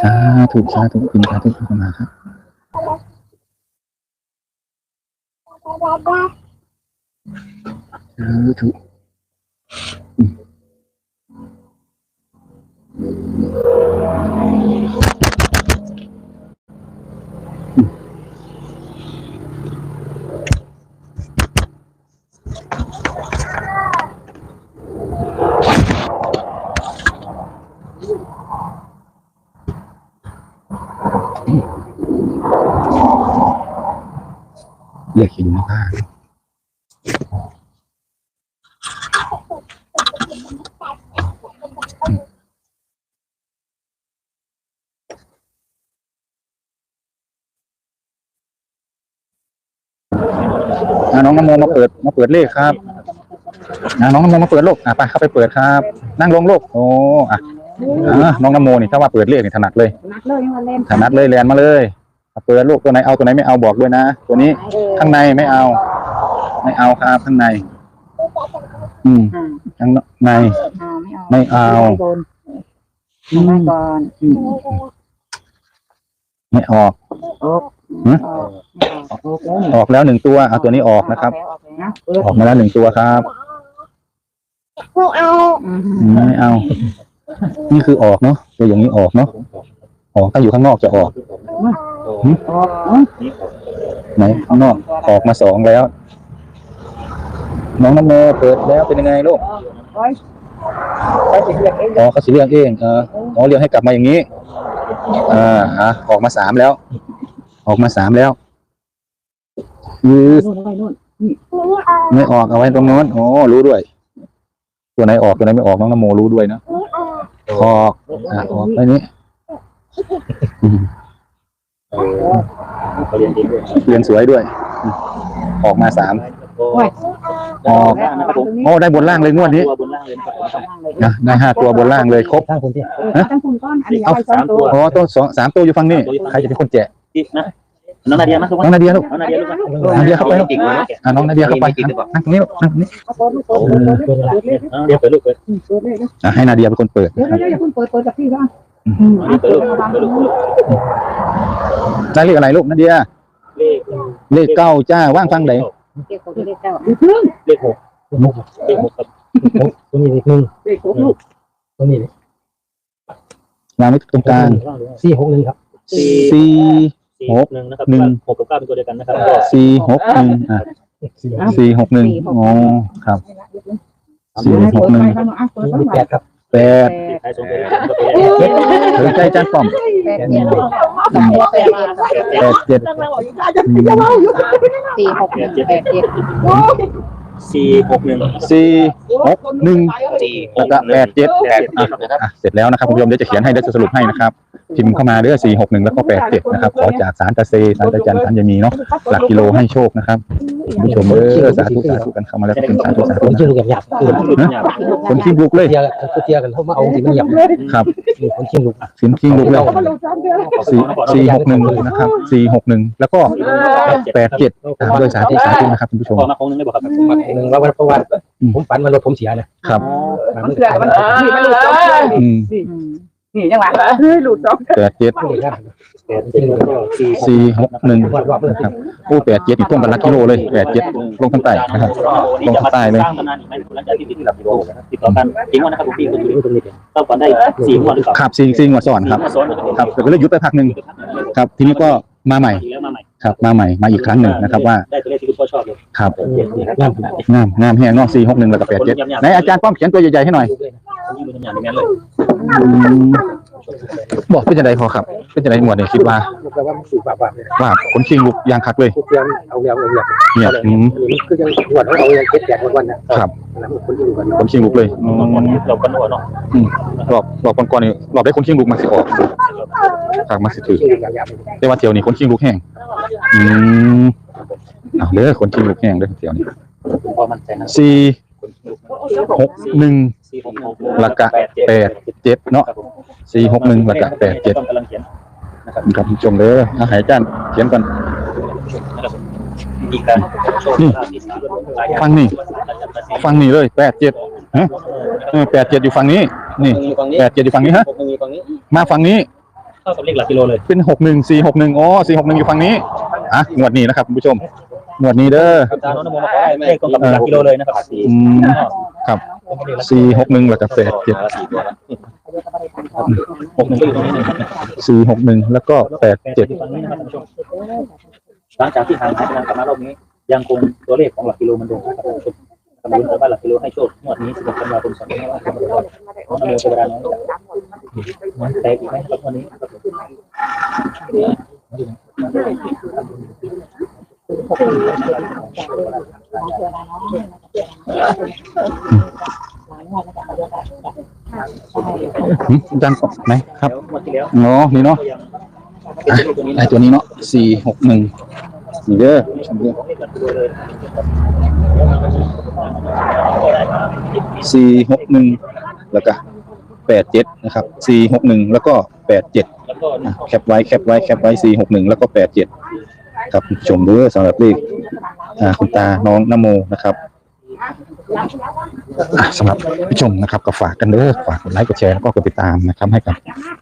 สาธุสาธุคุณสาธุคุณมาครับ สาธุ เรียกหินมาบ้างอะน้องน้ำโมมาเปิดมาเปิดเลขครับอะน้องน้ำโมมาเปิดลูกอะไปเข้าไปเปิดครับ นั่งลงลูกโอ้อะอะน้องน้ำโมนี่ถ้าว่าเปิดเลขนี่ถนัดเลยนัดเลยมาเล่นถนัดเลยแลนมาเลย เอาเปิดลูกตัวไหนเอาตัวไหนไม่เอาบอกด้วยนะ ตัวนี้ข้างในไม่เอา ไม่เอาครับข้างใน อืมอ่าข้างในอ่าไม่เอาไม่เอาโดนไม่ก่อนอืมไม่ออกโอ้หึออกไม่ออกโอ้แล้วออกแล้วหนึ่งตัวเอาตัวนี้ออกนะครับ ออกแล้วเอออกมาแล้วหนึ่งตัวครับอืมอืมไม่เอา นี่คือออกเนาะตัวอย่างนี้ออกเนาะออกถ้าอยู่ข้างนอกจะออกออกเนอะ ไหนข้างนอกออกมาสองแล้ว น้องน้ำโมเปิดแล้วเป็นยังไงลูกโอ้ยไปสิเรียกเองอ๋อเขาสิเรียกเองเอออ๋อเรียกให้กลับมาอย่างนี้อ่าฮะออกมาสามแล้ว ออกมาสามแล้วยืดนู่นไปนู่นไม่ออกเอาไว้ตรงโน้นโอ้รู้ด้วย ตัวไหนออกตัวไหนไม่ออกน้องนโมรู้ด้วยนะออกอะออกไปนี้อืม เขาเรียนดีด้วยเรียนสวยด้วยอืมออกมาสามโอ้ออกนะครับผมโอ้ได้บนล่างเลยงวดนี้ตัวบนล่างเลยนะครับข้างล่างเลยนะได้ห้าตัวบนล่างเลยครบตั้งคนที่เออตั้งคุณก้อนอันนี้เอาไปสองตัวอ๋อตัวสองสามตัวอยู่ฝั่งนี้ใครจะเป็นคนแจกที่นะน้องนาเดียนะทุกคนน้องนาเดียลูกน้องนาเดียลูกนะนาเดียเข้าไปลูกจริงเลยอะน้องนาเดียเข้าไปนั่งตรงนี้ลูกนั่งตรงนี้เอาตัวลูกเปิดเปิดเปิดเปิดเลยน้องเดียเปิดลูกเปิดเปิดเลยนะอะให้นาเดียเป็นคนเปิดเดี๋ยวนะครับเดี๋ยวอย่าเพิ่งเปิดเปิดจากพี่บ้างอืมเอาเปิเปิดดลูกระวังเปิดลูกได้เลขอะไรลูกนาเดียเลขเลขเก้าจ้าว่างฟังไหนเก็บของเล็กเจ้าอย่าเพิ่งเลขหกเลขหกครับตัวนี้เลขหนึ่งเด็กของลูกตัวนี้เลขวางไว้ตรงกลางสี่หกหนึ่งครับสี่สี่หกหนึ่งนะครับหกกับเก้าเป็นตัวเดียวกันนะครับสี่หกหนึ่งอะสี่สี่หกหนึ่งอ๋อครับสี่หกหนึ่งเปิดไปข้างนอกอะเปิดข้างนแปอกดครับ แปดท้ายสองตัวเจ็ดถือใจจานป้อมแปดเจ็ดสองตัวแปดเจ็ดแปดเจ็ดอืมสี่หกหนึ่งแปดเจ็ดสี่หกหนึ่งสี่หกหนึ่งสี่แล้วก็แปดเจ็ดอะอะเสร็จแล้วนะครับคุณผู้ชมเดี๋ยวจะเขียนให้เดี๋ยวจะสรุปให้นะครับ พิมพ์เข้ามาเด้อสี่หกหนึ่งแล้วก็แปดเจ็ดนะครับ ขอจากสารตะเซสารตะจันสารยามีเนาะหลักกิโลให้โชคนะครับคุณผู้ชมเออสาธุสาธุกันเข้ามาแล้วก็เป็นสาธุสาผธุมนะชื่อลูกหยาบๆคือคนขี้ลุกเลยเทียกันเขาเทียกันเขามาเอาที่มันหยาบครับคนชื่อลูกสินขี้ลุกเลยสี่สี่หกหนึ่งนะครับสี่หกหนึ่งแล้วก็แปดเจ็ดตามด้วยสาธุสาธุนะครับคุณผู้ชม พอมาคงนึงได้บอกครับหนึ่งว่าวันประวัติผมฝันว่ารถผมเสียนะครับ มันเกิดมันนี่มันหลุดอืม นี่ยังไงเฮ้ยหลุดสองแปดเจ็ดเด็กนะแปดเจ็ดสี่สี่หกหนึ่งรอบรอบเลยนะครับโอ้แปดเจ็ดนี่ต้นกันลักกิโลเลยแปดเจ็ดลงข้างใต้นะครับลงข้างใต้เลยสร้างตำนานอีกไหมหลังจากที่ติดหลักกิโลติดต่อกันจริงว่านะครับพี่คุณตรงนี้เข้าก่อนได้สี่งวดหรือเปล่าครับซีซีงวดสอนครับซ้อนนะครับครับแต่ก็เลยหยุดไปพักหนึ่งครับ ทีนี้ก็มาใหม่แล้วมาใหม่ครับมาใหม่มาอีกครั้งหนึ่งนะครับว่าได้ตัวเลขที่คุณพ่อชอบเลยครับเจ็ดนี่ครับงามขนาดนี้งามงามแห้งเนอกสี่หกหนึ่งแล้วก็แปดเจ็ดไหนอาจารย์ป้อมเขียนตัวใหญ่ๆให้หน่อย ผมยืนเป็นอย่างนี้เลยอืมบอกเป็นจะไดพอครับ เป็นจะไดหมวดเนี่ยคิดว่าแปลว่ามันสูงกว่าเลยว่าคนชิงลุกยางคักเลย ทุกเทียมเอาเงาเอาเงาเนี่ยอืมคือยังหวดเขาเอาเจ็ดแปดวันนะครับแล้วคนที่อยู่กันคนชิงลุกเลยอืมเรากันหัวเนาะรอบรอบก่อนๆนี่รอบได้คนชิงลุกมาสิออกครับมาสิถือชื่อหยาบแต่ว่าเที่ยวนี้คนชิงลุกแห้งอืมเอาเด้อคนที่ลูกแห้งเด้อเดี๋ยวนี้พอมันใจนะสี่หกหนึ่งสี่ หกหกหลักกะแปดเจ็ดเนาะสี่หกหนึ่งหลักกะแปดเจ็ดกำลังเขียนนะครับครับคุณผู้ชมเด้อเอาใหายจานเขียนก่อนมีการโชว์นี่ภาพที่สามฟังนี่ ฟังนี่เลยแปดเจ็ดฮะเออแปดเจ็ดอยู่ฝั่งนี้ นี่อยู่ฝั่งนี้แปดเจ็ดอยู่ฝั่งนี้ฮะหกหนึ่งอยู่ฝั่งนี้มาฝั่งนี้เท่ากับเลขหลักกิโลเลย เป็นหกหนึ่งสี่หกหนึ่งอ๋อสี่หกหนึ่งอยู่ฝั่งนี้อะงวดนี้นะครับคุณผู้ชมงวดนี้เด้ออาจารย์น้องนโมบอกว่าเลขตรงกับหลักกิโลเลยนะครับอืมครับ สี่หกหนึ่งแล้วก็แปดเจ็ดสี่ตัวละหกหนึ่งก็อยู่ตรงนี้หนึ่งสี่หกหนึ่งแล้วก็แปดเจ็ดอยู่ฝั่งนี้นะครับท่านผู้ชมหลังจากที่ทางหายไปนานกลับมารอบนี้ ยังคงตัวเลขของหลักกิโลเหมันเดิมนะครับท่านผู้ชมกำลังลุ้นกันว่าหลักกิโลให้โชคงวดนี้สิบหกกันยายนสองพันห้าร้อยหกสิบหกน้องนโมเทวดาน้อยจะแตกอีกไหมครับวันนี้ ครับหืมอาจารย์ไหนครับแล้วงวดที่แล้วอ๋อนี่เนาะก็ยังเป็นตัวนี้ไอตัวนี้เนาะสี่หกหนึ่งนี่เด้อชมเด้อของเลขหลักกิโลเลยสี่หกหนึ่งแล้วก็แปดเจ็ดนะครับสี่หกหนึ่งแล้วก็แปดเจ็ดแล้วก็อะแคปไว้แคปไว้แคปไว้สี่หกหนึ่งแล้วก็แปดเจ็ดครับชมเด้อสำหรับเลขอ่าคุณตาน้องนโมนะครับอะ สำหรับผู้ชมนะครับก็ฝากกันเด้อฝากกดไลค์กดแชร์แล้วก็กดติดตามนะครับ ให้กับ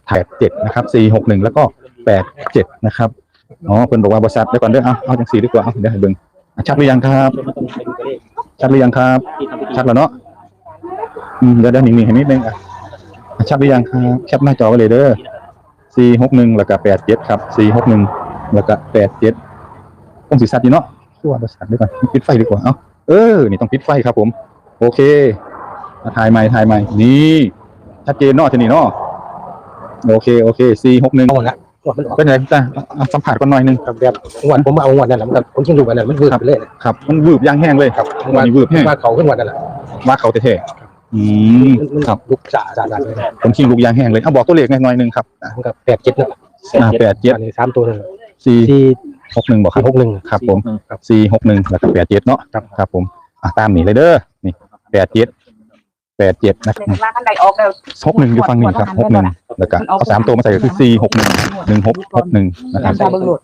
แปดเจ็ดนะครับสี่หกหนึ่งแล้วก็แปดเจ็ดนะครับอ๋อเพิ่นบอกว่าบริษัทเดี๋ยวก่อนเด้อเอาเอาจังสีดีกว่าเอาเดี๋ยวให้เบิ่งอะชัดหรือยังครับ ชัดหรือยังครับ ชัดแล้วเนาะอืมเดี๋ยวเดี๋ยวนิ่งๆให้นิดนึงอะอะชัดหรือยังครับแคปหน้าจอไว้เลยเด้อสี่หกหนึ่งแล้วก็แปดเจ็ดครับสี่หกหนึ่งแล้วก็แปดเจ็ดต้องสีสัตว์ดีเนาะขั้วบริษัทดีกว่าปิดไฟดีกว่าเอ้า เออ นี่ต้องปิดไฟครับผม โอเคมาถ่ายใหม่ถ่ายใหม่ นี่ชัดเจนเนาะทีนี้เนาะโอเคโอเคสี่หกหนึ่งเอาหมดละว่ามันออกเป็นไงคุณตาเอาเอาสัมผัสก่อนหน่อยหนึงครับแบบงวดผมเอางวดนั่นแหละมันผมชิงดูกันนั่นมันวืดไปเลยครับมันวืบย่างแห้งเลยครับวันนี้วืบแห้งว่าเขาขึ้นวันนั่นแหละว่าเขาเท่ๆอืมมันครับลุกจ่าจ่าจ่าเลยผมชิงลูกยางแห้งเลยเอาบอกตัวเลขหน่อยหนึ่งครับอะมันก็แปดเจ็ดนะอ่าแปดเจ็ดอันนี้สามตัวนึงสี่ที่ หกหนึ่งบอกคที่รับหกหนึ่งครับผมครับสี่หกหนึ่งแล้วก็แปดเจ็ดเนาะครับครับผมอะตามนี้เลยเด้อนี่แปดเจ็ดแปดเจ็ดนะครับมาขั้นใดออกแล้วหกหนึ่งอยู่ฝั่งนี้ครับหกหนึ่งแล้วก็เอาสามตัวมาใส่ก็คือสี่หกหนึ่งหนึ่งหกหกหนึ่งนะครับตาเบิ่งโหลด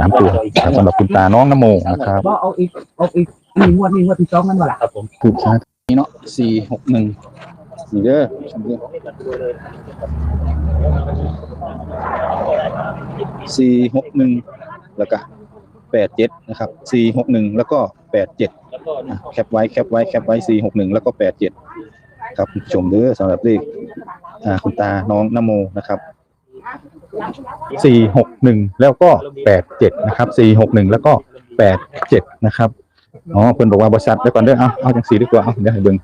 สามตัวครับสำหรับคุณตาน้องนโมนะครับบ่เอาอีกเอาอีกนี่งวดนี่งวดที่สองมันบ่ล่ะครับผมถูกใช่นี่เนาะสี่หกหนึ่งนี่เด้อชมเด้อของเลขหลักกิโลเลยสี่หกหนึ่ง แล้วก็แปดเจ็ดนะครับสี่หกหนึ่งแล้วก็แปดเจ็ดแคปไว้แคปไว้แคปไว้สี่หกหนึ่งแล้วก็แปดเจ็ดครับคุณผู้ชมเด้อสำหรับเลขคุณตาน้องนโมนะครับสี่หกหนึ่งแล้วก็แปดเจ็ดนะครับสี่หกหนึ่งแล้วก็แปดเจ็ดนะครับอ๋อเพิ่นบอกว่าบริษัทเดี๋ยวก่อนเด้อเอาเอาจังสีดีกว่าเอาเดี๋ยวให้เบิ่ง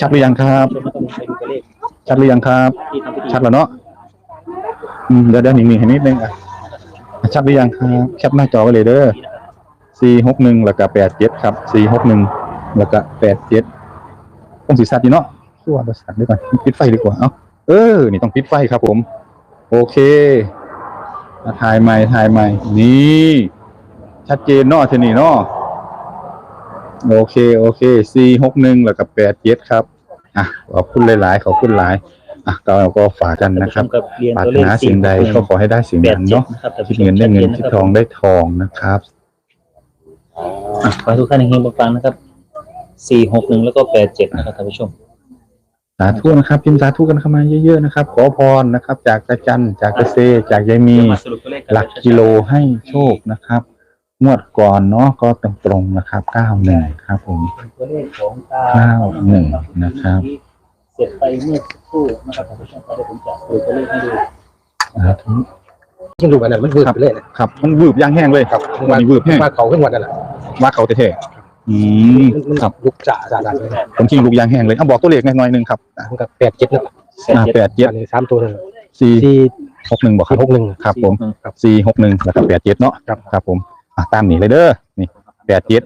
ชัดหรือยังครับ ชัดหรือยังครับ ชัดแล้วเนาะเดี๋ยวเดี๋ยวนิ่งๆให้นิดนึงอะ ชัดหรือยังครับแคปหน้าจอไว้เลยเด้อสี่หกหนึ่งแล้วก็แปดเจ็ดครับสี่หกหนึ่งแล้วก็แปดเจ็ดต้องสีสัตว์ดีเนาะขั้วบริษัทดีกว่าปิดไฟดีกว่าเอ้าเออ นี่ต้องปิดไฟครับผม โอเคอะถ่ายใหม่ถ่ายใหม่ นี่ ชัดเจนเนาะทีนี้เนาะโอเค โอเคสี่หกหนึ่งแล้วก็แปดเจ็ดครับ อะ ขอบคุณหลาย ๆ ขอบคุณหลาย อะก็ก็ฝากกันนะครับกับเรียนปรารตัวถเลขนาสิ่งใดก็ขอให้ได้สิ่งแปดนั้นเจ็ดเนาะนะครับคิดเงินได้เงินคิดทองได้ทองนะครับอะขอให้ทุกท่านเฮงๆปังๆนะครับสี่หกหนึ่งแล้วก็แปดเจ็ดนะครับท่านผู้ชมสาธุนะครับพิมพ์สาธุกันเข้ามาเยอะๆนะครับ ขอพรนะครับ จากตาจันจากตาเซ จากยายมีเดี๋ยวมาสรุปตัวเลขนหลักกิโลให้โชคนะครับ งวดก่อนเนาะก็ตรงๆนะครับเก้าหนึ่งครับผมตัวเลขของตาเก้าหนึ่งนะครับ เสร็จไปเมื่อสักครู่นะครับท่านผู้ชมก็ได้ผมจะดูตัวเลขให้ดูสาธุชิงดูกันนั่นมันวืดไปเลยนะครับ มันวืบย่างแห้งเลยครับวันนี้วืบแห้งว่าเขาขึ้นวันนั่นแหละว่าเขาเท่ๆอืมมันมันครับลุกจ่าจ่าจ่าเลยผมชิงลูกยางแห้งเลยเอาบอกตัวเลขหน่อยๆหนึ่งครับอะมันก็แปดเจ็ดนะอ่าแปดเจ็ดอันนี้สามตัวนึงสี่ที่หกหนึ่งบอกครัที่บหกหนึ่งครับผมครับสี่หกหนึ่งแล้วก็แปดเจ็ดเนาะครับครับผมอะตามนี้เลยเด้อนี่แปดเจ็ด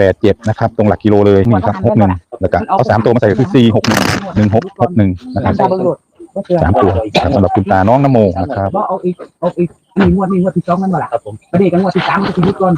แปดเจ็ดนะครับ ตรงหลักกิโลเลยนี่ครับหกหนึ่งแล้วก็เอาสามตัวมาใส่ก็คือสี่หกหนึ่งหนึ่งหกหกหนึ่งนะครับตาเบิ่งโหลดก็เตือนสามตัวครับสำหรับคุณตาน้องนโมนะครับบ่เอาอีกเอาอีกอันนี้งวดนี้งวดที่สองมันบ่ล่ะครับผมประเดี๋ยวกันงวดที่สามก็จะยุดก่อน